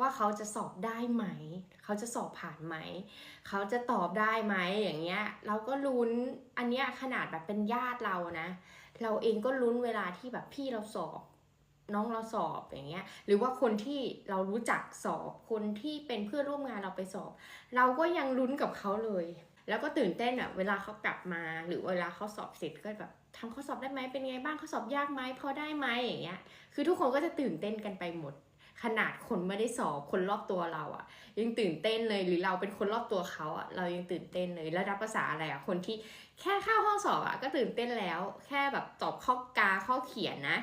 ว่าเขาจะสอบได้ไหม เขาจะสอบผ่านไหม เขาจะตอบได้ไหมอย่างเงี้ย เราก็ลุ้นอันเนี้ยขนาดแบบเป็นญาติเรานะ เราเองก็ลุ้นเวลาที่แบบพี่เราสอบน้องเราสอบอย่างเงี้ย หรือว่าคนที่เรารู้จักสอบคนที่เป็นเพื่อนร่วมงานเราไปสอบ เราก็ยังลุ้นกับเขาเลย แล้วก็ตื่นเต้นอะเวลาเขากลับมา หรือเวลาเขาสอบเสร็จก็แบบทำข้อสอบได้ไหมเป็นไงบ้างข้อสอบยากไหมพอได้ไหมอย่างเงี้ย คือทุกคนก็จะตื่นเต้นกันไปหมด ขนาดคนไม่ได้สอบคนรอบตัวเราอะยังตื่นเต้นเลยหรือเราเป็นคนรอบตัวเขาอะเรายังตื่นเต้นเลยแล้วรับภาษาอะไรอะคนที่แค่เข้าห้องสอบอะก็ตื่นเต้นแล้ว แค่แบบตอบข้อกาข้อเขียนนะ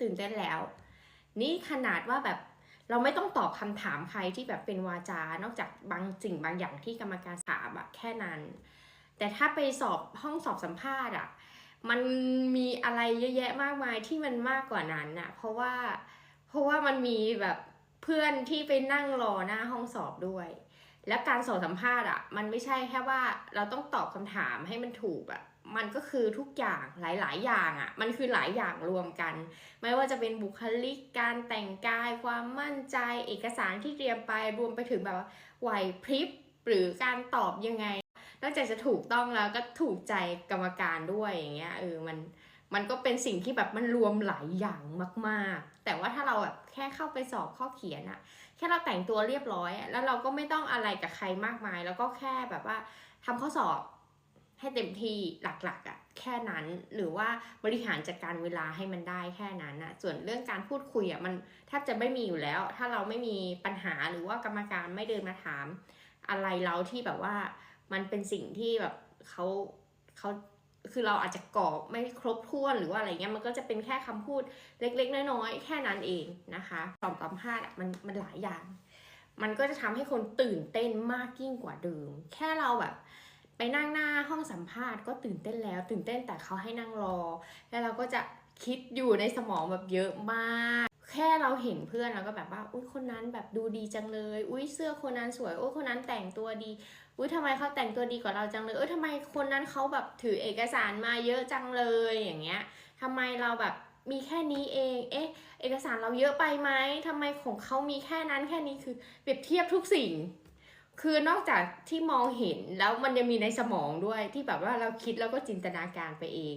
ตื่นเต้นแล้ว นี่ขนาดว่าแบบเราไม่ต้องตอบคำถามใครที่แบบเป็นวาจา นอกจากบางสิ่งบางอย่างที่กรรมการถามอะแค่นั้น แต่ถ้าไปสอบห้องสอบสัมภาษณ์อะมันมีอะไรเยอะแยะมากมายที่มันมากกว่านั้นอะเพราะว่า เพราะว่ามันมีแบบเพื่อนที่ไปนั่งรอหน้าห้องสอบด้วย แล้วการสอบสัมภาษณ์อะ มันไม่ใช่แค่ว่าเราต้องตอบคำถามให้มันถูกอะมันก็คือทุกอย่างหลาย ๆ อย่างอะ มันคือหลายอย่างรวมกัน ไม่ว่าจะเป็นบุคลิกการแต่งกาย ความมั่นใจเอกสารที่เตรียมไปรวมไปถึงแบบว่าไหวพริบหรือการตอบยังไงนอกจากจะถูกต้องแล้วก็ถูกใจกรรมการด้วยอย่างเงี้ยเออมันมันก็เป็นสิ่งที่แบบมันรวมหลายอย่างมาก ๆ แต่ว่าถ้าเราแบบแค่เข้าไปสอบข้อเขียนอะแค่เราแต่งตัวเรียบร้อยอะแล้วเราก็ไม่ต้องอะไรกับใครมากมาย แล้วก็แค่แบบว่าทำข้อสอบให้เต็มที่หลักๆอะแค่นั้นหรือว่าบริหารจัดการเวลาให้มันได้แค่นั้นอะส่วนเรื่องการพูดคุยอะมันแทบจะไม่มีอยู่แล้ว ถ้าเราไม่มีปัญหาหรือว่ากรรมการไม่เดินมาถาม อะไรเราที่แบบว่ามันเป็นสิ่งที่แบบเขาเขา คือเราอาจจะกรอบไม่ครบถ้วนหรือว่าอะไรเงี้ยมันก็จะเป็นแค่คำพูดเล็กๆ น้อยๆ แค่นั้นเองนะคะตอบสัมภาษณ์มันมันหลายอย่าง มันก็จะทำให้คนตื่นเต้นมากยิ่งกว่าเดิม แค่เราแบบไปนั่งหน้าห้องสัมภาษณ์ก็ตื่นเต้นแล้ว ตื่นเต้นแต่เขาให้นั่งรอ แล้วเราก็จะคิดอยู่ในสมองแบบเยอะมาก แค่เราเห็นเพื่อนเราก็แบบว่า อุ้ยคนนั้นแบบดูดีจังเลย อุ้ยเสื้อคนนั้นสวย โอ้ยคนนั้นแต่งตัวดี อุ้ยทำไมเขาแต่งตัวดีกว่าเราจังเลย เอ้ยทำไมคนนั้นเขาแบบถือเอกสารมาเยอะจังเลยอย่างเงี้ยทำไมเราแบบมีแค่นี้เอง เอ๊ะ เอกสารเราเยอะไปไหมทำไมของเขามีแค่นั้นแค่นี้คือเปรียบเทียบทุกสิ่ง คือนอกจากที่มองเห็นแล้วมันยังมีในสมองด้วยที่แบบว่าเราคิดแล้วก็จินตนาการไปเอง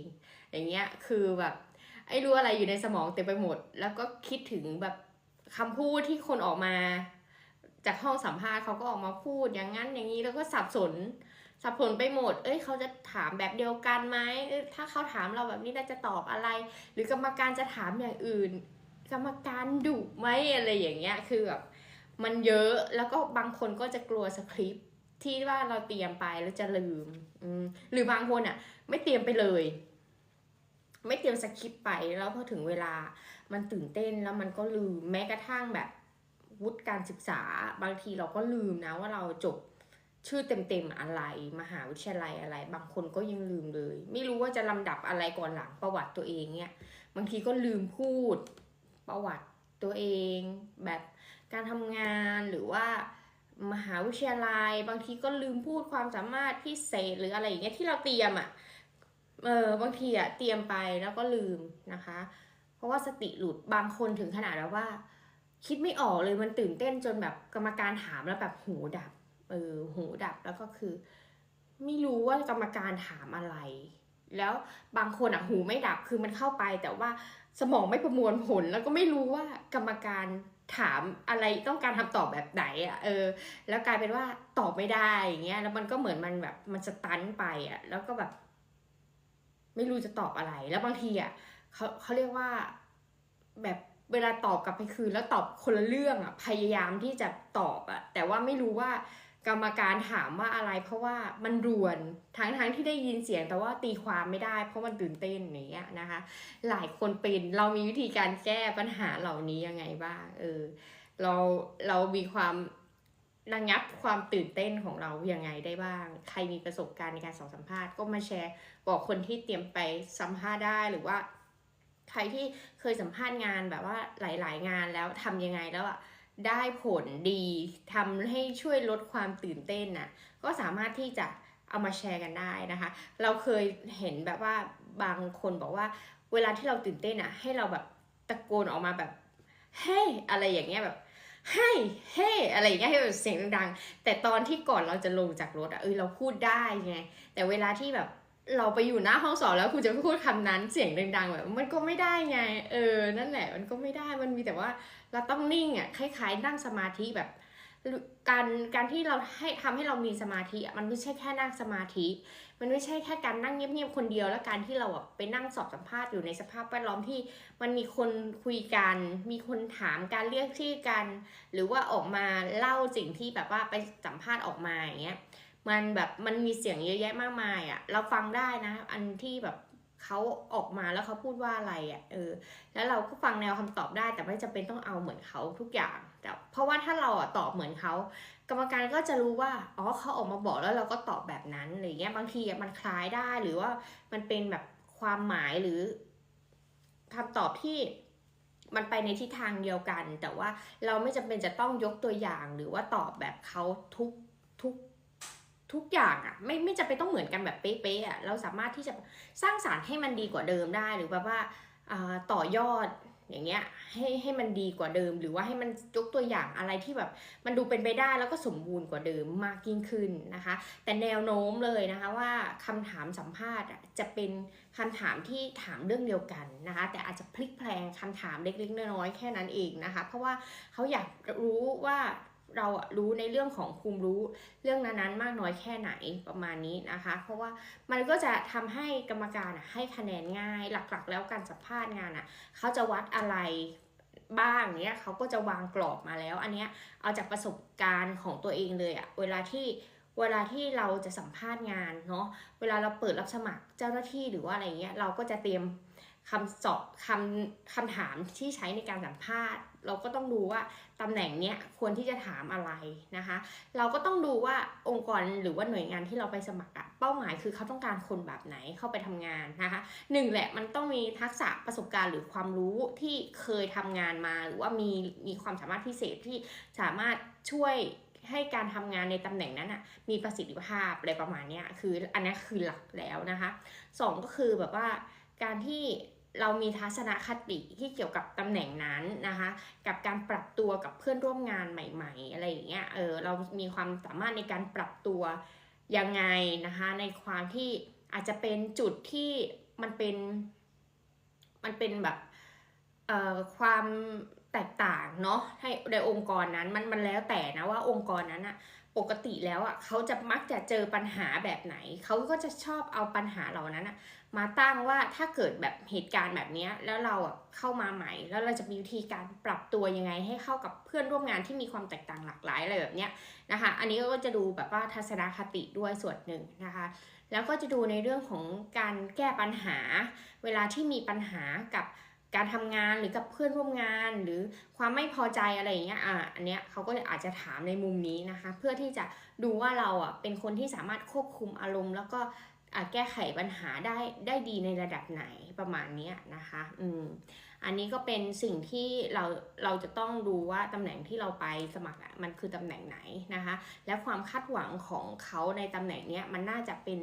อย่างเงี้ย คือแบบไอ้รู้อะไรอยู่ในสมองเต็มไปหมด แล้วก็คิดถึงแบบคำพูดที่คนออกมา จากห้องสัมภาษณ์เขาก็ออกมาพูดอย่างนั้นอย่างนี้แล้วก็สับสน สับสนไปหมด เอ้ยเขาจะถามแบบเดียวกันไหมถ้าเขาถามเราแบบนี้เราจะตอบอะไร หรือกรรมการจะถามอย่างอื่น กรรมการดุไหมอะไรอย่างเงี้ยคือแบบมันเยอะแล้วก็บางคนก็จะกลัวสคริปที่ว่าเราเตรียมไปแล้วจะลืมหรือบางคนอะ ไม่เตรียมไปเลย ไม่เตรียมสคริปไปแล้วพอถึงเวลามันตื่นเต้นแล้วมันก็ลืมแม้กระทั่งแบบ วุฒิการศึกษา บางทีเราก็ลืมนะว่าเราจบชื่อเต็มๆอะไร มหาวิทยาลัยอะไร บางคนก็ยังลืมเลย ไม่รู้ว่าจะลำดับอะไรก่อนหลังประวัติตัวเองเนี่ยบางทีก็ลืมพูดประวัติตัวเอง แบบการทำงานหรือว่ามหาวิทยาลัย บางทีก็ลืมพูดความสามารถพิเศษหรืออะไรอย่างเงี้ยที่เราเตรียมอะ่ะเออบางทีอะเตรียมไปแล้วก็ลืมนะคะ เพราะว่าสติหลุดบางคนถึงขนาดแล้วว่า คิดไม่ออกเลยมันตื่นเต้นจนแบบกรรมการถามแล้วแบบหูดับเออหูดับแล้วก็คือ ไม่รู้ว่ากรรมการถามอะไร แล้วบางคนอะหูไม่ดับคือมันเข้าไป แต่ว่าสมองไม่ประมวลผล แล้วก็ไม่รู้ว่ากรรมการถามอะไรต้องการคำตอบแบบไหนอะเออ แล้วกลายเป็นว่าตอบไม่ได้อย่างเงี้ยแล้วมันก็เหมือนมันแบบมันสตันไปอะแล้วก็แบบ ไม่รู้จะตอบอะไร แล้วบางทีอะเขาเขาเรียกว่าแบบ เวลาตอบกลับไปคืนแล้วตอบคนละเรื่องอะพยายามที่จะตอบอะแต่ว่าไม่รู้ว่ากรรมการถามว่าอะไร เพราะว่ามันรวนทั้งทั้งที่ได้ยินเสียงแต่ว่าตีความไม่ได้ เพราะมันตื่นเต้นอย่างเงี้ยนะคะ หลายคนเป็นเรามีวิธีการแก้ปัญหาเหล่านี้ยังไงบ้างเออเราเรามีความระงับความตื่นเต้นของเรายังไงได้บ้าง ใครมีประสบการณ์ในการสอบสัมภาษณ์ก็มาแชร์ บอกคนที่เตรียมไปสัมภาษณ์ได้หรือว่า ใครที่เคยสัมภาษณ์งานแบบว่าหลายๆ งานแล้วทำยังไงแล้วอะได้ผลดีทำให้ช่วยลดความตื่นเต้นน่ะก็สามารถที่จะเอามาแชร์กันได้นะคะ เราเคยเห็นแบบว่าบางคนบอกว่า เวลาที่เราตื่นเต้นอะให้เราแบบตะโกนออกมาแบบเฮ้ hey! อะไรอย่างเงี้ยแบบให้เฮ้อะไรอย่างเงี้ยให้แบบเสียงดังๆแต่ตอนที่ก่อนเราจะลงจากรถอะเออเราพูดได้ไงแต่เวลาที่แบบ เราไปอยู่หน้าห้องสอบแล้วคุณจะพูดคำนั้นเสียงดังๆแบบมันก็ไม่ได้ไง เออ นั่นแหละ มันก็ไม่ได้ มันมีแต่ว่าเราต้องนิ่งอะ คล้ายๆ นั่งสมาธิแบบ การการที่เราให้ทำให้เรามีสมาธิอะมันไม่ใช่แค่นั่งสมาธิ มันไม่ใช่แค่การนั่งเงียบๆคนเดียว แล้วการที่เราอะไปนั่งสอบสัมภาษณ์อยู่ในสภาพแวดล้อมที่มันมีคนคุยกัน มีคนถามการเรียกชื่อกัน หรือว่าออกมาเล่าสิ่งที่แบบว่าไปสัมภาษณ์ออกมาอย่างเงี้ย มันแบบมันมีเสียงเยอะแยะมากมายอะเราฟังได้นะ อันที่แบบเขาออกมาแล้วเขาพูดว่าอะไรอะ่ะเออ แล้วเราก็ฟังแนวคำตอบได้ แต่ไม่จำเป็นต้องเอาเหมือนเขาทุกอย่างแต่เพราะว่าถ้าเราอะตอบเหมือนเขากรรมการก็จะรู้ว่าอ๋อเขาออกมาบอกแล้วเราก็ตอบแบบนั้นอะไรเงี้ยบางทีมันคล้ายได้หรือว่ามันเป็นแบบความหมายหรือคำตอบที่มันไปในทิศทางเดียวกัน แต่ว่าเราไม่จำเป็นจะต้องยกตัวอย่างหรือว่าตอบแบบเขาทุกทุก ทุกอย่างอะ่ะไม่ไม่จะเป็นต้องเหมือนกันแบบเป๊ะๆอะ่ะเราสามารถที่จะสร้างสารรค์ให้มันดีกว่าเดิมได้ หรือแบบว่าต่อยอดอย่างเงี้ยให้ให้มันดีกว่าเดิม หรือว่าให้มันยกตัวอย่างอะไรที่แบบมันดูเป็นไปได้แล้วก็สมบูรณ์กว่าเดิมมากยิ่งขึ้นนะคะ แต่แนวโน้มเลยนะคะว่าคำถามสัมภาษณ์จะเป็นคำถามที่ถามเรื่องเดียวกันนะคะ แต่อาจจะพลิกแพลงคำถามเล็กๆน้อยๆแค่นั้นเองนะคะ เพราะว่าเขาอยากรู้ว่า เรารู้ในเรื่องของภูมิรู้เรื่องนั้นๆ มากน้อยแค่ไหนประมาณนี้นะคะ เพราะว่ามันก็จะทำให้กรรมการให้คะแนนง่ายหลักๆ แล้วการสัมภาษณ์งานอะเขาจะวัดอะไรบ้างเนี้ยเขาก็จะวางกรอบมาแล้ว อันเนี้ยเอาจากประสบการณ์ของตัวเองเลยอะเวลาที่เวลาที่เราจะสัมภาษณ์งานเนาะเวลาเราเปิดรับสมัครเจ้าหน้าที่หรือว่าอะไรเงี้ยเราก็จะเตรียม คำสอบคำคำถามที่ใช้ในการสัมภาษณ์ เราก็ต้องดูว่าตำแหน่งเนี้ยควรที่จะถามอะไรนะคะ เราก็ต้องดูว่าองค์กรหรือว่าหน่วยงานที่เราไปสมัครอะเป้าหมายคือเขาต้องการคนแบบไหนเข้าไปทำงานนะคะหนึ่งแหละมันต้องมีทักษะประสบการณ์หรือความรู้ที่เคยทำงานมา หรือว่ามีมีความสามารถพิเศษที่สามารถช่วยให้การทำงานในตำแหน่งนั้นอะมีประสิทธิภาพอะไรประมาณนี้คืออันนี้คือหลักแล้วนะคะสองก็คือแบบว่าการที่ เรามีทัศนคติที่เกี่ยวกับตำแหน่งนั้นนะคะ กับการปรับตัวกับเพื่อนร่วมงานใหม่ ๆ อะไรอย่างเงี้ย เออ เรามีความสามารถในการปรับตัวยังไงนะคะ ในความที่อาจจะเป็นจุดที่มันเป็น มันเป็นแบบ เอ่อ ความ แตกต่างเนาะให้ในองค์กรนั้นมันมันแล้วแต่นะว่าองค์กรนั้นอะปกติแล้วอะเขาจะมักจะเจอปัญหาแบบไหน เขาก็จะชอบเอาปัญหาเหล่านั้นอะมาตั้งว่าถ้าเกิดแบบเหตุการณ์แบบนี้แล้วเราอะเข้ามาใหม่ แล้วเราจะมีวิธีการปรับตัวยังไงให้เข้ากับเพื่อนร่วมงานที่มีความแตกต่างหลากหลายอะไรแบบนี้นะคะ อันนี้ก็จะดูแบบว่าทัศนคติด้วยส่วนหนึ่งนะคะ แล้วก็จะดูในเรื่องของการแก้ปัญหา เวลาที่มีปัญหากับ การทำงานหรือกับเพื่อนร่วมงานหรือความไม่พอใจอะไรอย่างเงี้ยอ่าอันเนี้ยเขาก็อาจจะถามในมุมนี้นะคะ เพื่อที่จะดูว่าเราอะเป็นคนที่สามารถควบคุมอารมณ์ แล้วก็แก้ไขปัญหาได้ได้ดีในระดับไหนประมาณนี้นะคะอืมอันนี้ก็เป็นสิ่งที่เราเราจะต้องดูว่าตำแหน่งที่เราไปสมัครมันคือตำแหน่งไหนนะคะ และความคาดหวังของเขาในตำแหน่งเนี้ยมันน่าจะเป็น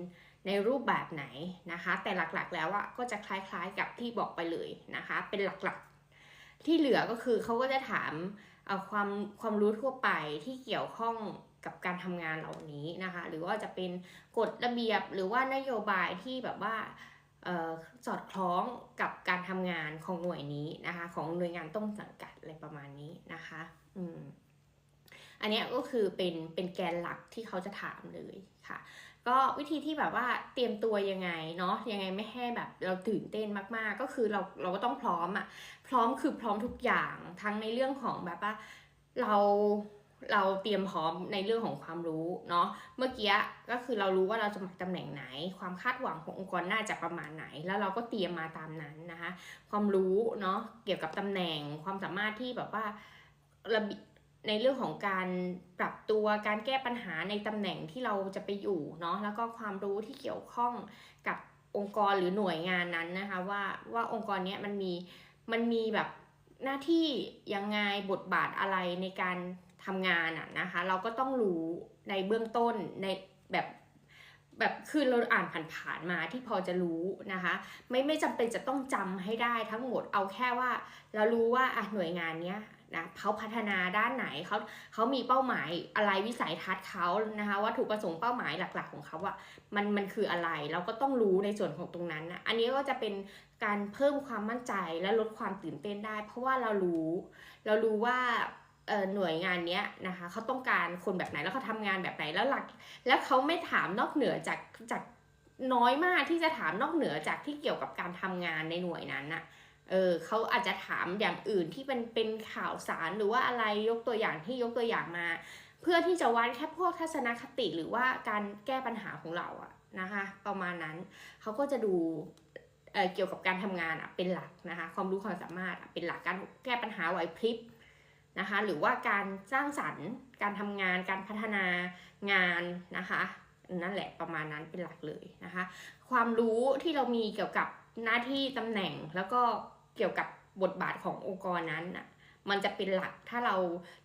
ในรูปแบบไหนนะคะ แต่หลักๆแล้วอะก็จะคล้ายๆกับที่บอกไปเลยนะคะ เป็นหลักๆ ที่เหลือก็คือเขาก็จะถามเอาความความรู้ทั่วไปที่เกี่ยวข้องกับการทำงานเหล่านี้นะคะ หรือว่าจะเป็นกฎระเบียบหรือว่านโยบายที่แบบว่าสอดคล้องกับการทำงานของหน่วยนี้นะคะ ของหน่วยงานต้นสังกัดอะไรประมาณนี้นะคะอืมอันนี้ก็คือเป็นเป็นแกนหลักที่เขาจะถามเลยค่ะ ก็วิธีที่แบบว่าเตรียมตัวยังไงเนาะยังไงไม่ให้แบบเราตื่นเต้นมากๆ ก็คือเราเราก็ต้องพร้อมอะพร้อมคือพร้อมทุกอย่างทั้งในเรื่องของแบบว่าเราเราเตรียมพร้อมในเรื่องของความรู้เนาะเมื่อกี้ก็คือเรารู้ว่าเราจะมาตำแหน่งไหน ความคาดหวังขององค์กรน่าจะประมาณไหน แล้วเราก็เตรียมมาตามนั้นนะคะ ความรู้เนาะเกี่ยวกับตำแหน่งความสามารถที่แบบว่าระบ ในเรื่องของการปรับตัวการแก้ปัญหาในตำแหน่งที่เราจะไปอยู่เนาะแล้วก็ความรู้ที่เกี่ยวข้องกับองค์กรหรือหน่วยงานนั้นนะคะว่าว่าองค์กรนี้มันมีมันมีแบบหน้าที่ยังไงบทบาทอะไรในการทำงานอะนะคะ เราก็ต้องรู้ในเบื้องต้นในแบบแบบคือเราอ่านผ่านๆมาที่พอจะรู้นะคะ ไม่ไม่จำเป็นจะต้องจำให้ได้ทั้งหมดเอาแค่ว่า เรารู้ว่าอะหน่วยงานเนี้ย นะเขาพัฒนาด้านไหนเขาเขามีเป้าหมายอะไรวิสัยทัศน์เขานะคะวัตถุประสงค์เป้าหมายหลัก ๆ ของเขาอะมันมันคืออะไรเราก็ต้องรู้ในส่วนของตรงนั้นนะอันนี้ก็จะเป็นการเพิ่มความมั่นใจและลดความตื่นเต้นได้ เพราะว่าเรารู้ เรารู้ว่าหน่วยงานนี้นะคะเขาต้องการคนแบบไหนแล้วเขาทำงานแบบไหนแล้วหลัก แล้วเขาไม่ถามนอกเหนือจากจากน้อยมากที่จะถามนอกเหนือจากที่เกี่ยวกับการทำงานในหน่วยนั้นน่ะ เออเขาอาจจะถามอย่างอื่นที่เป็นเป็นข่าวสารหรือว่าอะไรยกตัวอย่างที่ยกตัวอย่างมา เพื่อที่จะวัดแค่พวกทัศนคติหรือว่าการแก้ปัญหาของเราอะนะคะประมาณนั้นเขาก็จะดูเเกี่ยวกับการทำงานอะเป็นหลักนะคะความรู้ความสามารถเป็นหลักการแก้ปัญหาไหวพริบนะคะหรือว่าการสร้างสรรค์ การทำงาน การพัฒนางานนะคะนั่นแหละประมาณนั้นเป็นหลักเลยนะคะ ความรู้ที่เรามีเกี่ยวกับหน้าที่ตำแหน่งแล้วก็ กี่ยวกับบทบาทขององค์กรนั้นอะมันจะเป็นหลักถ้าเรา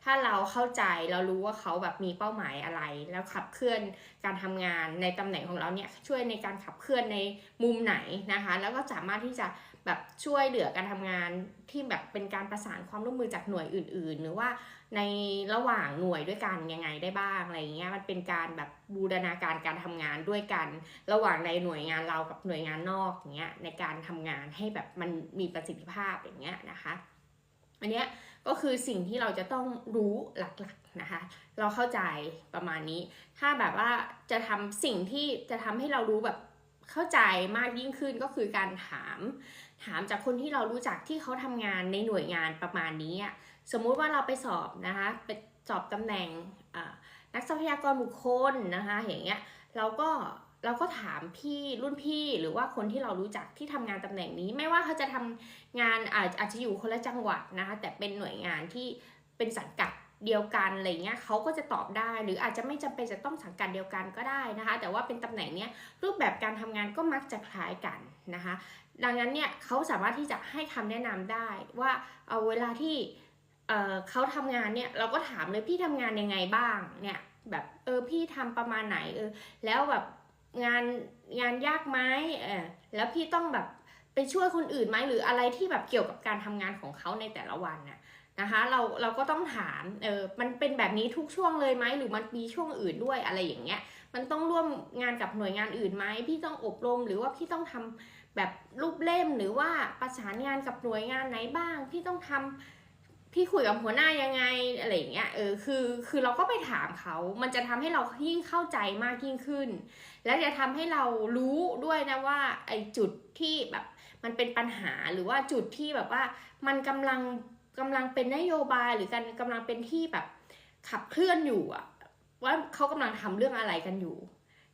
ถ้าเราเข้าใจเรารู้ว่าเขาแบบมีเป้าหมายอะไร แล้วขับเคลื่อนการทำงานในตำแหน่งของเราเนี่ยช่วยในการขับเคลื่อนในมุมไหนนะคะ แล้วก็สามารถที่จะ แบบช่วยเหลือการทำงานที่แบบเป็นการประสานความร่วมมือจากหน่วยอื่น ๆ หรือว่าในระหว่างหน่วยด้วยกันยังไงได้บ้างอะไรเงี้ยมันเป็นการแบบบูรณาการการทำงานด้วยกัน ระหว่างในหน่วยงานเรากับหน่วยงานนอกอย่างเงี้ยในการทำงานให้แบบมันมีประสิทธิภาพอย่างเงี้ยนะคะ อันเนี้ยก็คือสิ่งที่เราจะต้องรู้หลักๆนะคะ เราเข้าใจประมาณนี้ ถ้าแบบว่าจะทำสิ่งที่จะทำให้เรารู้แบบเข้าใจมากยิ่งขึ้นก็คือการถาม ถามจากคนที่เรารู้จักที่เขาทำงานในหน่วยงานประมาณนี้สมมุติว่าเราไปสอบนะคะไปสอบตำแหน่งนักทรัพยากรบุคคลนะคะอย่างเงี้ยเราก็เราก็ถามพี่รุ่นพี่หรือว่าคนที่เรารู้จักที่ทำงานตำแหน่งนี้ ไม่ว่าเขาจะทำงานอาจอาจจะอยู่คนละจังหวัดนะคะแต่เป็นหน่วยงานที่เป็นสังกัดเดียวกันอะไรเงี้ยเขาก็จะตอบได้ หรืออาจจะไม่จำเป็นจะต้องสังกัดเดียวกันก็ได้นะคะ แต่ว่าเป็นตำแหน่งเนี้ยรูปแบบการทำงานก็มักจะคล้ายกันนะคะ ดังนั้นเนี่ยเขาสามารถที่จะให้คำแนะนำได้ว่าเอาเวลาที่เเขาทำงานเนี่ยเราก็ถามเลยพี่ทำงานยังไงบ้างเนี่ยแบบเออพี่ทำประมาณไหนเออแล้วแบบงานงานยากไหมเออแล้วพี่ต้องแบบไปช่วยคนอื่นไหมหรืออะไรที่แบบเกี่ยวกับการทำงานของเขาในแต่ละวันน่ะนะคะเราเราก็ต้องถามเออมันเป็นแบบนี้ทุกช่วงเลยไหมหรือมันมีช่วงอื่นด้วยอะไรอย่างเงี้ยมันต้องร่วมงานกับหน่วยงานอื่นไหมพี่ต้องอบรมหรือว่าพี่ต้องทำ แบบรูปเล่มหรือว่าประสานงานกับหน่วยงานไหนบ้าง พี่ต้องทำพี่คุยกับหัวหน้ายังไงอะไรอย่างเงี้ยเออคือคือเราก็ไปถามเขา มันจะทำให้เรายิ่งเข้าใจมากยิ่งขึ้น และจะทำให้เรารู้ด้วยนะว่าไอ้จุดที่แบบมันเป็นปัญหาหรือว่าจุดที่แบบว่ามันกำลังกำลังเป็นนโยบายหรือการกำลังเป็นที่แบบขับเคลื่อนอยู่อะว่าเขากำลังทำเรื่องอะไรกันอยู่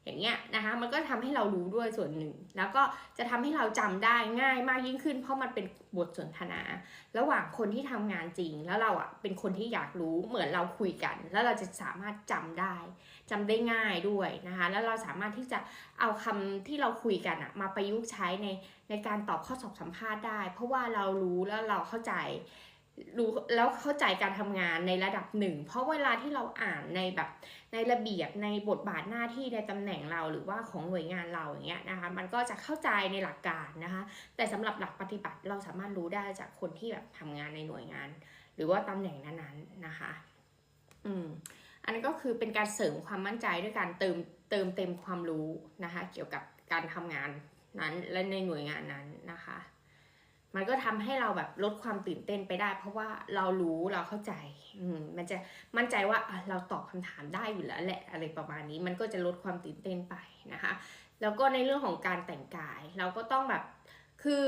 อย่างเงี้ยนะคะมันก็ทำให้เรารู้ด้วยส่วนหนึ่ง แล้วก็จะทำให้เราจำได้ง่ายมากยิ่งขึ้น เพราะมันเป็นบทสนทนา ระหว่างคนที่ทำงานจริง แล้วเราอะเป็นคนที่อยากรู้เหมือนเราคุยกัน แล้วเราจะสามารถจำได้จำได้ง่ายด้วยนะคะแล้วเราสามารถที่จะเอาคำที่เราคุยกันอะมาประยุกต์ใช้ในในการตอบข้อสอบสัมภาษณ์ได้ เพราะว่าเรารู้แล้วเราเข้าใจ รู้แล้วเข้าใจการทำงานในระดับหนึ่ง เพราะเวลาที่เราอ่านในแบบในระเบียบในบทบาทหน้าที่ในตำแหน่งเราหรือว่าของหน่วยงานเราอย่างเงี้ยนะคะมันก็จะเข้าใจในหลักการนะคะแต่สำหรับหลักปฏิบัติเราสามารถรู้ได้จากคนที่แบบทำงานในหน่วยงาน หรือว่าตำแหน่งนั้นๆนะคะอืมอันนั้นก็คือเป็นการเสริมความมั่นใจด้วยการเติมเติมเต็มความรู้นะคะเกี่ยวกับการทำงานนั้นและในหน่วยงานนั้นนะคะ มันก็ทำให้เราแบบลดความตื่นเต้นไปได้ เพราะว่าเรารู้เราเข้าใจอืมันจะมั่นใจว่าเราตอบคำถามได้อยู่แล้วแหละอะไรประมาณนี้ มันก็จะลดความตื่นเต้นไปนะคะ แล้วก็ในเรื่องของการแต่งกาย เราก็ต้องแบบคือ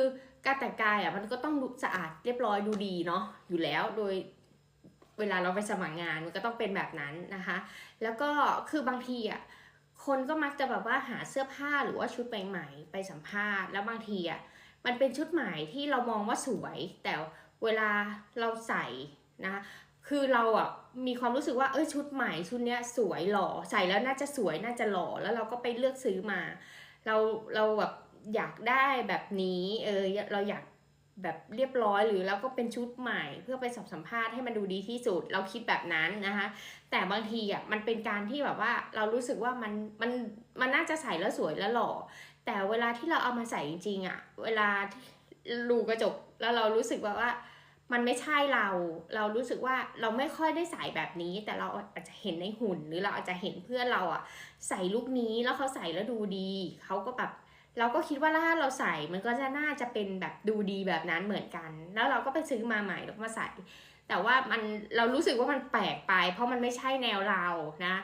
การแต่งกายอะมันก็ต้องสะอาดเรียบร้อยดูดีเนาะอยู่แล้วโดยเวลาเราไปสมัครงานมันก็ต้องเป็นแบบนั้นนะคะ แล้วก็คือบางทีอะคนก็มักจะแบบว่าหาเสื้อผ้าหรือว่าชุดใหม่ๆไปสัมภาษณ์แล้วบางทีอะ มันเป็นชุดหมายที่เรามองว่าสวย แต่เวลาเราใส่นะคะคือเราอะมีความรู้สึกว่าเอ้ยชุดใหม่ชุดเนี้ยสวยหล่อใส่แล้วน่าจะสวยน่าจะหล่อแล้วเราก็ไปเลือกซื้อมา เราเราแบบอยากได้แบบนี้เออเราอยากแบบเรียบร้อยหรือเราก็เป็นชุดใหม่เพื่อไปสอบสัมภาษณ์ให้มันดูดีที่สุด เราคิดแบบนั้นนะคะแต่บางทีอะมันเป็นการที่แบบว่าเรารู้สึกว่ามันมันมันน่าจะใส่แล้วสวยแล้วหล่อ แต่เวลาที่เราเอามาใส่จริงๆอะเวลาลูกระจกแล้วเรารู้สึกว่าว่า มันไม่ใช่เรา เรารู้สึกว่าเราไม่ค่อยได้ใส่แบบนี้ แต่เราอาจจะเห็นในหุ่น หรือเราอาจจะเห็นเพื่อนเราอะใส่ลุคนี้แล้วเขาใส่แล้วดูดีเขาก็แบบเราก็คิดว่าถ้าเราใส่มันก็จะน่าจะเป็นแบบดูดีแบบนั้นเหมือนกัน แล้วเราก็ไปซื้อมาใหม่แล้วมาใส่ แต่ว่ามันเรารู้สึกว่ามันแปลกไป เพราะมันไม่ใช่แนวเรานะ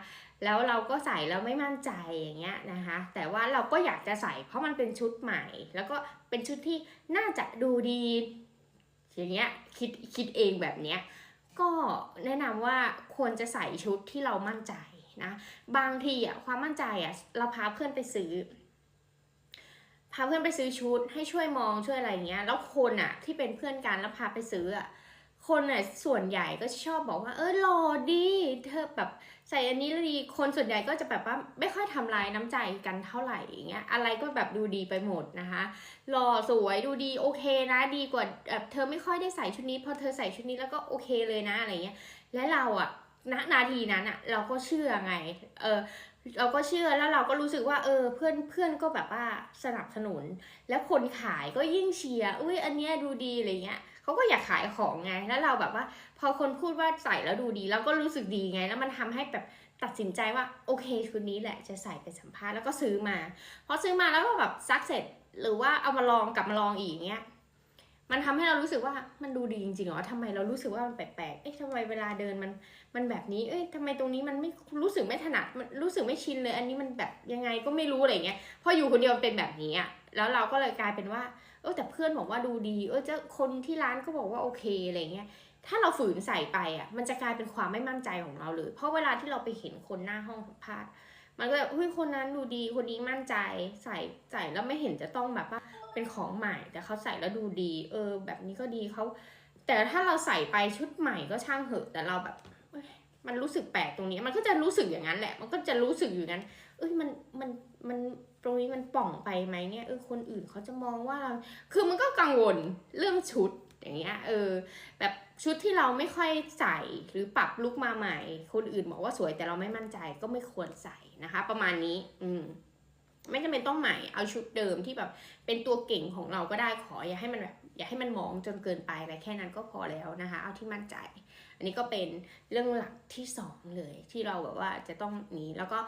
แล้วเราก็ใส่แล้วไม่มั่นใจอย่างเงี้ยนะคะ แต่ว่าเราก็อยากจะใส่เพราะมันเป็นชุดใหม่ แล้วก็เป็นชุดที่น่าจะดูดีอย่างเงี้ยคิดคิดเองแบบเนี้ยก็แนะนำว่าควรจะใส่ชุดที่เรามั่นใจนะบางทีอะความมั่นใจอะเราพาเพื่อนไปซื้อพาเพื่อนไปซื้อชุดให้ช่วยมองช่วยอะไรเงี้ย แล้วคนอะที่เป็นเพื่อนกันแล้วพาไปซื้ออะ คนอะส่วนใหญ่ก็ชอบบอกว่า เออหล่อดีเธอแบบใส่อันนี้แล้วดีคนส่วนใหญ่ก็จะแบบว่าไม่ค่อยทำลายน้ำใจกันเท่าไหร่อย่างเงี้ยอะไรก็แบบดูดีไปหมดนะคะหล่อสวยดูดีโอเคนะดีกว่าแบบเธอไม่ค่อยได้ใส่ชุดนี้พอเธอใส่ชุดนี้แล้วก็โอเคเลยนะอะไรเงี้ยและเราอะณนาทีนั้นอะเราก็เชื่อไงเออเราก็เชื่อแล้วเราก็รู้สึกว่าเออเพื่อนเพื่อนก็แบบว่าสนับสนุน แล้วคนขายก็ยิ่งเชียร์อุ้ยอันเนี้ยดูดีอะไรเงี้ย เขาก็อยากขายของไง แล้วเราแบบว่า พอคนพูดว่าใส่แล้วดูดีเราก็รู้สึกดีไง แล้วมันทำให้แบบตัดสินใจว่าโอเคชุดนี้แหละจะใส่ไปสัมภาษณ์แล้วก็ซื้อมา พอซื้อมาแล้วก็แบบซักเสร็จหรือว่าเอามาลองกลับมาลองอีกเงี้ยมันทำให้เรารู้สึกว่ามันดูดีจริงๆหรอทำไมเรารู้สึกว่ามันแปลกๆ เอ๊ะทำไมเวลาเดินมันมันแบบนี้ เอ้ยทำไมตรงนี้มันไม่รู้สึกไม่ถนัด มันรู้สึกไม่ชินเลย อันนี้มันแบบยังไงก็ไม่รู้อะไรเงี้ย พออยู่คนเดียวเป็นแบบนี้อะแล้วเราก็เลยกลายเป็นว่า เออแต่เพื่อนบอกว่าดูดี เออจ้าคนที่ร้านก็บอกว่าโอเคอะไรเงี้ยถ้าเราฝืนใส่ไปอะ มันจะกลายเป็นความไม่มั่นใจของเราเลย เพราะเวลาที่เราไปเห็นคนหน้าห้องสัมภาษณ์มันก็แบบเฮ้ยคนนั้นดูดีคนนี้มั่นใจใส่ใส่แล้วไม่เห็นจะต้องแบบว่าเป็นของใหม่ แต่เขาใส่แล้วดูดี เออ แบบนี้ก็ดีเขาแต่ถ้าเราใส่ไปชุดใหม่ก็ช่างเหอะแต่เราแบบมันรู้สึกแปลกตรงนี้ มันก็จะรู้สึกอย่างนั้นแหละ มันก็จะรู้สึกอยู่นั้น เอ้ยมันมันมันตรงนี้มันป่องไปไหมเนี่ยเออคนอื่นเขาจะมองว่าเราคือมันก็กังวลเรื่องชุดอย่างเงี้ยเออแบบชุดที่เราไม่ค่อยใส่หรือปรับลุคมาใหม่ คนอื่นบอกว่าสวยแต่เราไม่มั่นใจก็ไม่ควรใส่นะคะ ประมาณนี้ อืมไม่จำเป็นต้องใหม่เอาชุดเดิมที่แบบเป็นตัวเก่งของเราก็ได้ขออย่าให้มันแบบ อย่าให้มันมองจนเกินไปอะไรแค่นั้นก็พอแล้วนะคะ เอาที่มั่นใจ อันนี้ก็เป็นเรื่องหลักที่สองเลยที่เราแบบว่าจะต้องนี้แล้วก็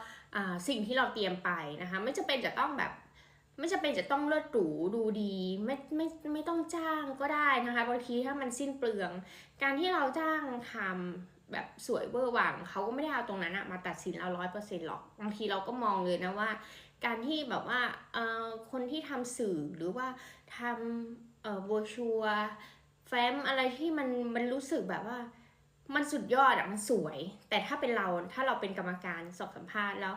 สิ่งที่เราเตรียมไปนะคะ ไม่จำเป็นจะต้องแบบไม่จำเป็นจะต้องเลิศหรูดูดีไม่ไม่ไม่ต้องจ้างก็ได้นะคะบางทีถ้ามันสิ้นเปลือง การที่เราจ้างทำแบบสวยเวอร์วังเขาก็ไม่ได้เอาตรงนั้นอะมาตัดสินเราร้อยเปอร์เซ็นต์หรอกบางทีเราก็มองเลยนะว่า การที่แบบว่าเอ่อคนที่ทำสื่อหรือว่าทำ เอ่อโบชัว แฟ้มอะไรที่มันมันรู้สึกแบบว่า มันสุดยอดอะมันสวย แต่ถ้าเป็นเราถ้าเราเป็นกรรมการสอบสัมภาษณ์แล้ว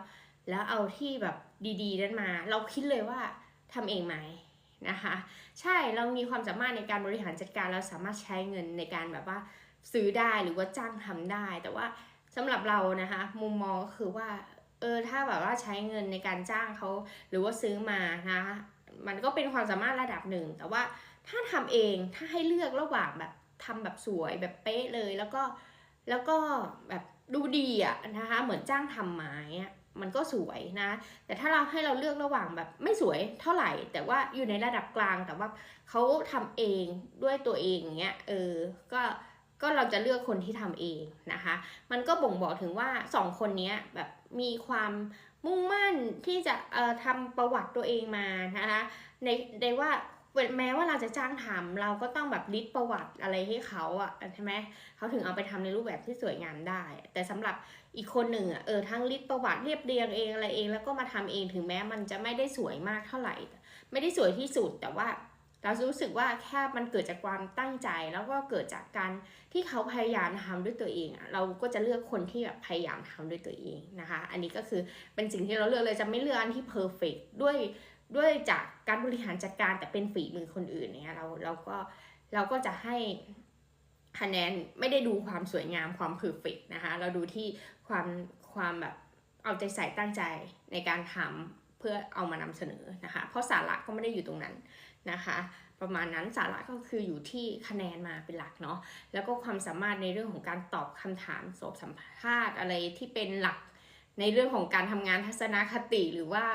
แล้วเอาที่แบบดีๆ นั้นมา เราคิดเลยว่าทำเองไหมนะคะ ใช่เรามีความสามารถในการบริหารจัดการเราสามารถใช้เงินในการแบบว่าซื้อได้หรือว่าจ้างทำได้ แต่ว่าสำหรับเรานะคะมุมมองก็คือว่าเออถ้าแบบว่าใช้เงินในการจ้างเขาหรือว่าซื้อมานะคะมันก็เป็นความสามารถระดับหนึ่ง แต่ว่า ถ้าทำเองถ้าให้เลือกระหว่างแบบทำแบบสวยแบบเป๊ะเลยแล้วก็แล้วก็แบบดูดีอะนะคะเหมือนจ้างทำไม้อะมันก็สวยนะ แต่ถ้าเราให้เราเลือกระหว่างแบบไม่สวยเท่าไหร่ แต่ว่าอยู่ในระดับกลางแต่ว่าเขาทำเองด้วยตัวเองเงี้ยเออก็ก็เราจะเลือกคนที่ทำเองนะคะ มันก็บ่งบอกถึงว่าสองคนนี้แบบมีความมุ่งมั่นที่จะเอ่อทำประวัติตัวเองมานะคะในในว่า แม้ว่าเราจะจ้างทำเราก็ต้องแบบลิสต์ประวัติอะไรให้เขาอะใช่ไหมเขาถึงเอาไปทำในรูปแบบที่สวยงามได้ แต่สำหรับอีกคนหนึ่งอะเออทั้งลิสต์ประวัติเรียบเรียงเองอะไรเองแล้วก็มาทำเองถึงแม้มันจะไม่ได้สวยมากเท่าไหร่ ไม่ได้สวยที่สุดแต่ว่าเรารู้สึกว่าแค่มันเกิดจากความตั้งใจแล้วก็เกิดจากการที่เขาพยายามทำด้วยตัวเองอะเราก็จะเลือกคนที่แบบพยายามทำด้วยตัวเองนะคะ อันนี้ก็คือเป็นสิ่งที่เราเลือกเลยจะไม่เลือกอันที่เพอร์เฟกด้วย ด้วยจากการบริหารจัดการแต่เป็นฝีมือคนอื่นเนี่ยเราเราก็เราก็จะให้คะแนนไม่ได้ดูความสวยงามความเพอร์เฟกนะคะเราดูที่ความความแบบเอาใจใส่ตั้งใจในการทำเพื่อเอามานำเสนอนะคะ เพราะสาระก็ไม่ได้อยู่ตรงนั้นนะคะ ประมาณนั้นสาระก็คืออยู่ที่คะแนนมาเป็นหลักเนาะแล้วก็ความสามารถในเรื่องของการตอบคำถามสอบสัมภาษณ์อะไรที่เป็นหลักในเรื่องของการทำงานทัศนคติหรือว่า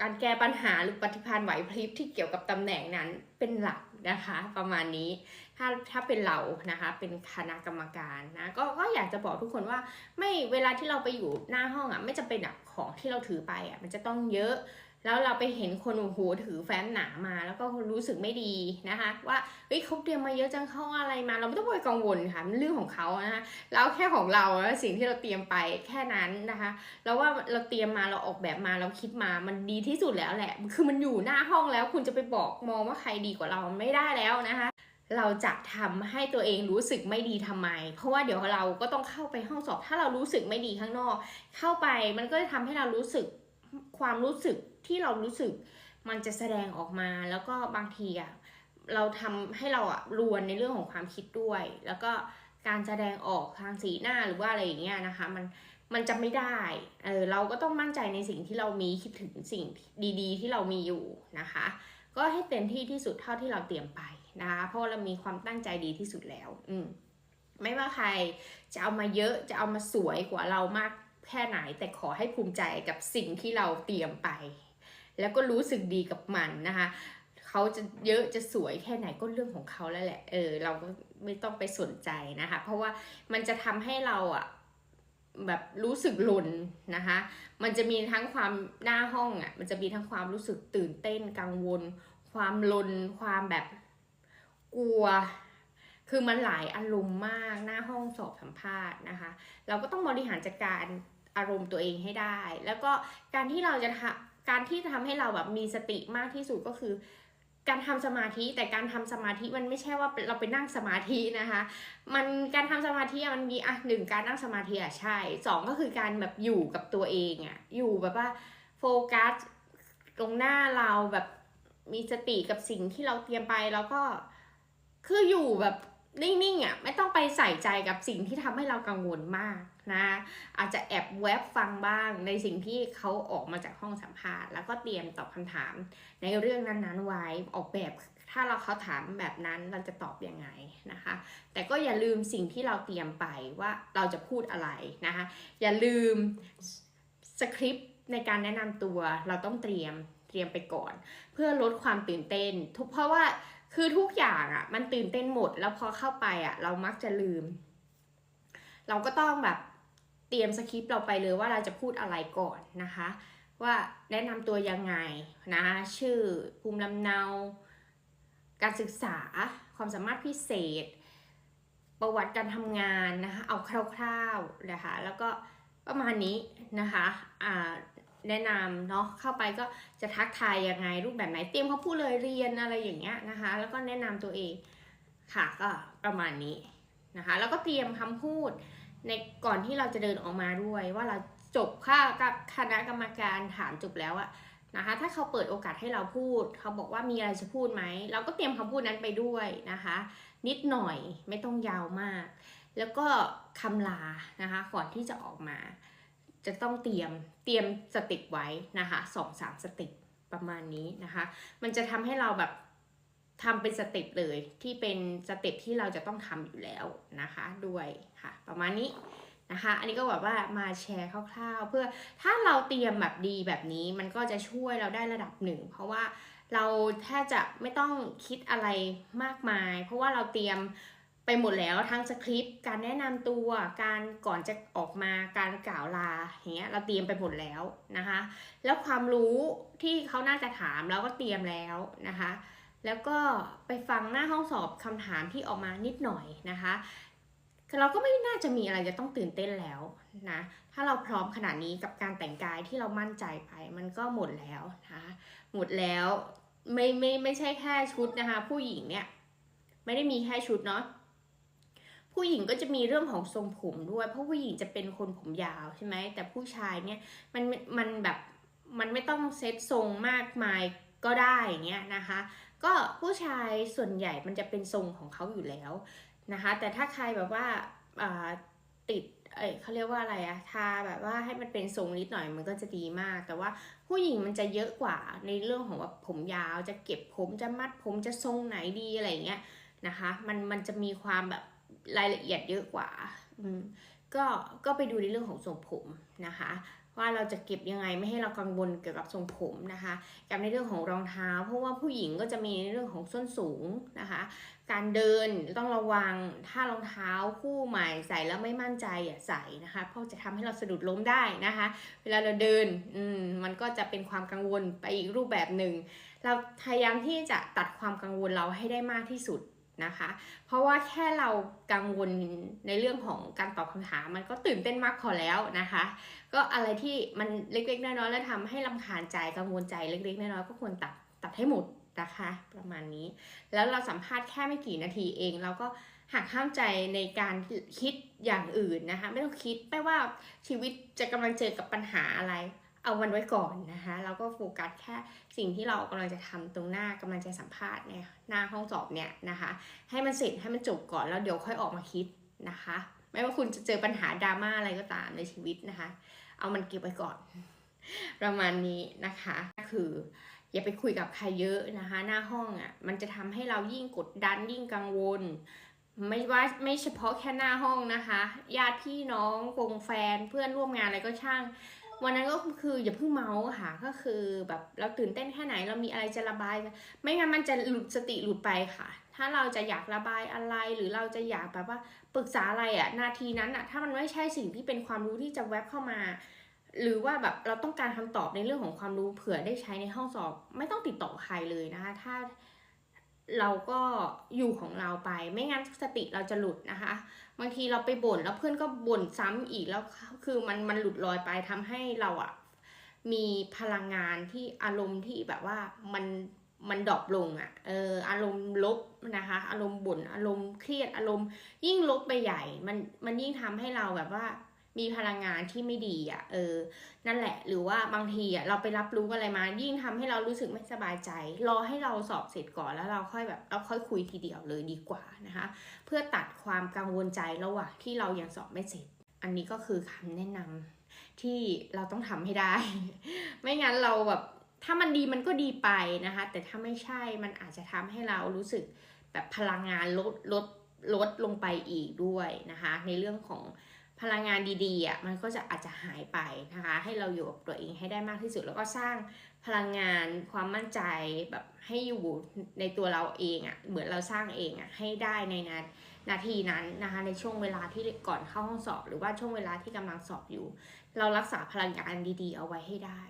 การแก้ปัญหาหรือปฏิพันธ์ไหวพริบที่เกี่ยวกับตำแหน่งนั้นเป็นหลักนะคะ ประมาณนี้ถ้าถ้าเป็นเรานะคะเป็นคณะกรรมการนะก็ก็อยากจะบอกทุกคนว่าไม่เวลาที่เราไปอยู่หน้าห้องอะไม่จะเป็นแบบของที่เราถือไปอะมันจะต้องเยอะ แล้วเราไปเห็นคนโอ้โหถือแฟ้มหนามาแล้วก็รู้สึกไม่ดีนะคะ ว่าเฮ้ยเขาเตรียมมาเยอะจังเขาอะไรมา เราไม่ต้องไปกังวลค่ะมันเรื่องของเขานะคะแล้วแค่ของเราแล้วสิ่งที่เราเตรียมไปแค่นั้นนะคะแล้วว่าเราเตรียมมาเราออกแบบมาเราคิดมามันดีที่สุดแล้วแหละ คือมันอยู่หน้าห้องแล้วคุณจะไปบอกมองว่าใครดีกว่าเราไม่ได้แล้วนะคะเราจะทำให้ตัวเองรู้สึกไม่ดีทำไม เพราะว่าเดี๋ยวเราก็ต้องเข้าไปห้องสอบ ถ้าเรารู้สึกไม่ดีข้างนอก เข้าไปมันก็จะทำให้เรารู้สึกความรู้สึก ที่เรารู้สึกมันจะแสดงออกมาแล้วก็บางทีอะเราทำให้เราอะรวนในเรื่องของความคิดด้วย แล้วก็การแสดงออกทางสีหน้าหรือว่าอะไรอย่างเงี้ยนะคะมันมันจะไม่ได้เออเราก็ต้องมั่นใจในสิ่งที่เรามีคิดถึงสิ่งดีๆ ที่เรามีอยู่นะคะ ก็ให้เต็มที่ที่สุดเท่าที่เราเตรียมไปนะคะเพราะเรามีความตั้งใจดีที่สุดแล้ว อืมไม่ว่าใครจะเอามาเยอะจะเอามาสวยกว่าเรามากแค่ไหน แต่ขอให้ภูมิใจกับสิ่งที่เราเตรียมไป แล้วก็รู้สึกดีกับมันนะคะเขาจะเยอะจะสวยแค่ไหนก็เรื่องของเขาแล้วแหละ เออ เราก็ไม่ต้องไปสนใจนะคะ เพราะว่ามันจะทำให้เราอะแบบรู้สึกหลนนะคะ มันจะมีทั้งความหน้าห้องอะมันจะมีทั้งความรู้สึกตื่นเต้นกังวล ความลน ความแบบกลัว คือมันหลายอารมณ์มากหน้าห้องสอบสัมภาษณ์นะคะ เราก็ต้องบริหารจัดการอารมณ์ตัวเองให้ได้ แล้วก็การที่เราจะ การที่ทำให้เราแบบมีสติมากที่สุดก็คือ การทำสมาธิแต่การทำสมาธิมันไม่ใช่ว่าเราไปนั่งสมาธินะคะ มันการทำสมาธิมันมีอะหนึ่งการนั่งสมาธิอะใช่สองก็คือการแบบอยู่กับตัวเองอะอยู่แบบว่าโฟกัสตรงหน้าเราแบบมีสติกับสิ่งที่เราเตรียมไปแล้วก็คืออยู่แบบนิ่งๆอะไม่ต้องไปใส่ใจกับสิ่งที่ทำให้เรากังวลมาก นะอาจจะแอบแวบฟังบ้างในสิ่งที่เขาออกมาจากห้องสัมภาษณ์ แล้วก็เตรียมตอบคำถามในเรื่องนั้นๆไว้ออกแบบถ้าเราเขาถามแบบนั้นเราจะตอบยังไงนะคะ แต่ก็อย่าลืมสิ่งที่เราเตรียมไปว่าเราจะพูดอะไรนะคะอย่าลืมสคริปต์ในการแนะนำตัวเราต้องเตรียมเตรียมไปก่อน เพื่อลดความตื่นเต้น ทุกเพราะว่าคือทุกอย่างอะ่ะมันตื่นเต้นหมดแล้วพอเข้าไปอะ่ะเรามักจะลืม เราก็ต้องแบบ รียมสคริปต์เราไปเลยว่าเราจะพูดอะไรก่อนนะคะ ว่าแนะนำตัวยังไงนะชื่อภูมิลำเนา การศึกษาความสามารถพิเศษ ประวัติการทำงานนะคะเอาคร่าวๆนะคะแล้วก็ประมาณนี้นะคะแนะนำเนาะเข้าไปก็จะทักทายยังไงรูปแบบไหนเตรียมเขาพูดเลยเรียนอะไรอย่างเงี้ยนะคะแล้วก็แนะนำตัวเองค่ะก็ประมาณนี้นะคะแล้วก็เตรียมคำพูด ในก่อนที่เราจะเดินออกมาด้วย ว่าเราจบค่ากับคณะกรรมการถามจบแล้วอะนะคะถ้าเขาเปิดโอกาสให้เราพูด เขาบอกว่ามีอะไรจะพูดไหม เราก็เตรียมคำพูดนั้นไปด้วยนะคะ นิดหน่อยไม่ต้องยาวมาก แล้วก็คำลานะคะก่อนที่จะออกมา จะต้องเตรียมเตรียมสติกไว้นะคะสองสามสติกประมาณนี้นะคะ มันจะทำให้เราแบบ ทำเป็นสเต็ปเลยที่เป็นสเต็ปที่เราจะต้องทำอยู่แล้วนะคะด้วยค่ะ ประมาณนี้นะคะ อันนี้ก็แบบว่ามาแชร์คร่าวๆ เพื่อถ้าเราเตรียมแบบดีแบบนี้มันก็จะช่วยเราได้ระดับหนึ่ง เพราะว่าเราแทบจะไม่ต้องคิดอะไรมากมาย เพราะว่าเราเตรียมไปหมดแล้วทั้งสคริปต์การแนะนำตัวการก่อนจะออกมาการกล่าวลาอย่างเงี้ยเราเตรียมไปหมดแล้วนะคะ แล้วความรู้ที่เขาน่าจะถามเราก็เตรียมแล้วนะคะ แล้วก็ไปฟังหน้าห้องสอบคำถามที่ออกมานิดหน่อยนะคะ เราก็ไม่น่าจะมีอะไรจะต้องตื่นเต้นแล้วนะ ถ้าเราพร้อมขนาดนี้กับการแต่งกายที่เรามั่นใจไป มันก็หมดแล้วนะคะหมดแล้วไม่ไม่ไม่ใช่แค่ชุดนะคะ ผู้หญิงเนี่ยไม่ได้มีแค่ชุดเนาะผู้หญิงก็จะมีเรื่องของทรงผมด้วย เพราะผู้หญิงจะเป็นคนผมยาวใช่ไหมแต่ผู้ชายเนี่ยมันมันแบบมันไม่ต้องเซ็ตทรงมากมายก็ได้อย่างเงี้ยนะคะ ก็ผู้ชายส่วนใหญ่มันจะเป็นทรงของเขาอยู่แล้วนะคะ แต่ถ้าใครแบบว่าติดเอ้ยเขาเรียกว่าอะไรอะทาแบบว่าให้มันเป็นทรงนิดหน่อยมันก็จะดีมาก แต่ว่าผู้หญิงมันจะเยอะกว่าในเรื่องของว่าผมยาวจะเก็บผมจะมัดผมจะทรงไหนดีอะไรเงี้ยนะคะ มันมันจะมีความแบบรายละเอียดเยอะกว่า อืมก็ก็ไปดูในเรื่องของทรงผมนะคะ ว่าเราจะเก็บยังไงไม่ให้เรากังวลเกี่ยวกับทรงผมนะคะกับในเรื่องของรองเท้า เพราะว่าผู้หญิงก็จะมีในเรื่องของส้นสูงนะคะ การเดินต้องระวังถ้ารองเท้าคู่ใหม่ใส่แล้วไม่มั่นใจอย่าใส่นะคะ เพราะจะทำให้เราสะดุดล้มได้นะคะ เวลาเราเดินอืมมันก็จะเป็นความกังวลไปอีกรูปแบบหนึ่งเราพยายามที่จะตัดความกังวลเราให้ได้มากที่สุด นะคะ เพราะว่าแค่เรากังวลในเรื่องของการตอบคำถามมันก็ตื่นเต้นมากพอแล้วนะคะ ก็อะไรที่มันเล็กๆน้อยๆแล้วทำให้ลำคาญใจกังวลใจเล็กๆน้อยๆก็ควรตัดตัดให้หมดนะคะประมาณนี้ แล้วเราสัมภาษณ์แค่ไม่กี่นาทีเองเราก็หักห้ามใจในการคิดอย่างอื่นนะคะ ไม่ต้องคิดไม่ว่าชีวิตจะกำลังเจอกับปัญหาอะไร เอามันไว้ก่อนนะคะเราก็โฟกัสแค่สิ่งที่เรากำลังจะทำตรงหน้ากำลังจะสัมภาษณ์เนี่ยหน้าห้องสอบเนี่ยนะคะ ให้มันเสร็จให้มันจบก่อนแล้วเดี๋ยวค่อยออกมาคิดนะคะ ไม่ว่าคุณจะเจอปัญหาดราม่าอะไรก็ตามในชีวิตนะคะ เอามันเก็บไว้ก่อน ประมาณนี้นะคะคืออย่าไปคุยกับใครเยอะนะคะ หน้าห้องอะ่ะมันจะทำให้เรายิ่งกดดันยิ่งกังวลไม่ว่าไม่เฉพาะแค่หน้าห้องนะคะญาติพี่น้องกงแฟนเพื่อนร่วมงานอะไรก็ช่าง วันนั้นก็คืออย่าเพิ่งเมาส์ค่ะก็คือแบบเราตื่นเต้นแค่ไหนเรามีอะไรจะระบาย ไม่งั้นมันจะหลุดสติหลุดไปค่ะ ถ้าเราจะอยากระบายอะไรหรือเราจะอยากแบบว่าปรึกษาอะไรอะนาทีนั้นอะถ้ามันไม่ใช่สิ่งที่เป็นความรู้ที่จะแวบเข้ามาหรือว่าแบบเราต้องการคำตอบในเรื่องของความรู้เผื่อได้ใช้ในห้องสอบ ไม่ต้องติดต่อใครเลยนะคะ ถ้าเราก็อยู่ของเราไป ไม่งั้นสติเราจะหลุดนะคะ บางทีเราไปบ่นแล้วเพื่อนก็บ่นซ้ำอีกแล้วคือมันมันหลุดลอยไปทำให้เราอะมีพลังงานที่อารมณ์ที่แบบว่ามันมันดรอปลงอะเออ อารมณ์ลบนะคะ อารมณ์บ่น อารมณ์เครียด อารมณ์ยิ่งลบไปใหญ่ มัน มันยิ่งทำให้เราแบบว่า มีพลังงานที่ไม่ดีอะเออ นั่นแหละ หรือว่าบางทีอะเราไปรับรู้อะไรมา ยิ่งทำให้เรารู้สึกไม่สบายใจ รอให้เราสอบเสร็จก่อนแล้วเราค่อยแบบเราค่อยคุยทีเดียวเลยดีกว่านะคะ เพื่อตัดความกังวลใจระหว่างที่เรายังสอบไม่เสร็จ อันนี้ก็คือคำแนะนำที่เราต้องทำให้ได้ ไม่งั้นเราแบบถ้ามันดีมันก็ดีไปนะคะ แต่ถ้าไม่ใช่มันอาจจะทำให้เรารู้สึกแบบพลังงานลดลดลดลงไปอีกด้วยนะคะ ในเรื่องของ พลังงานดีๆอะมันก็จะอาจจะหายไปนะคะ ให้เราอยู่กับตัวเองให้ได้มากที่สุด แล้วก็สร้างพลังงานความมั่นใจแบบให้อยู่ในตัวเราเองอะเหมือนเราสร้างเองอะให้ได้ในนานาทีนั้นนะคะ ในช่วงเวลาที่ก่อนเข้าห้องสอบ หรือว่าช่วงเวลาที่กำลังสอบอยู่ เรารักษาพลังงานดีๆ เอาไว้ให้ได้